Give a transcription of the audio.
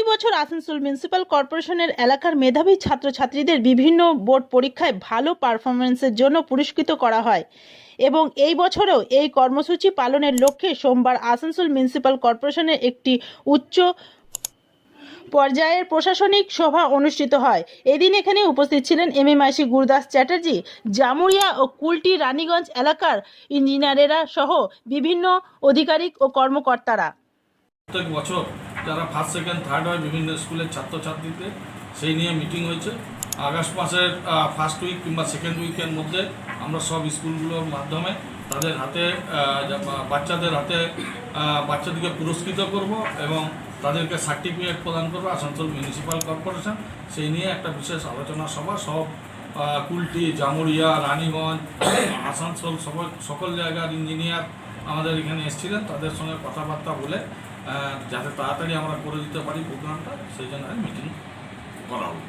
প্রতি বছর আসানসোল মিউনিসিপ্যাল কর্পোরেশনের এলাকার মেধাবী ছাত্রছাত্রীদের বিভিন্ন বোর্ড পরীক্ষায় ভালো পারফরমেন্সের জন্য পুরস্কৃত করা হয়। এবং এই বছরেও এই কর্মসূচি পালনের লক্ষ্যে সোমবার আসানসোল মিউনিসিপ্যাল কর্পোরেশনের একটি উচ্চ পর্যায়ের প্রশাসনিক সভা অনুষ্ঠিত হয়। এদিন এখানে উপস্থিত ছিলেন M M IC Gurdas Chatterjee, Jamuria ও কুলটি রানীগঞ্জ এলাকার ইঞ্জিনিয়ারেরা সহ বিভিন্ন আধিকারিক ও কর্মকর্তারা। প্রত্যেক বছর যারা ফার্স্ট সেকেন্ড থার্ড হয়, বিভিন্ন স্কুলের ছাত্রছাত্রীদের সেই নিয়ে মিটিং হয়েছে। আগস্ট মাসের ফার্স্ট উইক কিংবা সেকেন্ড উইকের মধ্যে আমরা সব স্কুলগুলোর মাধ্যমে তাদের হাতে বাচ্চাদের হাতে বাচ্চাদেরকে পুরস্কৃত করব এবং তাদেরকে সার্টিফিকেট প্রদান করব আসানসোল মিউনিসিপ্যাল কর্পোরেশন সেই নিয়ে একটা বিশেষ আলোচনা সভা। সব কুলটি, জামুরিয়া, রানীগঞ্জ, আসানসোল সকল জায়গার ইঞ্জিনিয়ার আমাদের এখানে এসেছিলেন, তাদের সঙ্গে কথাবার্তা বলে যাতে তাড়াতাড়ি আমরা করে দিতে পারি প্রোগ্রামটা, সেই জন্য মিটিং করা হলো।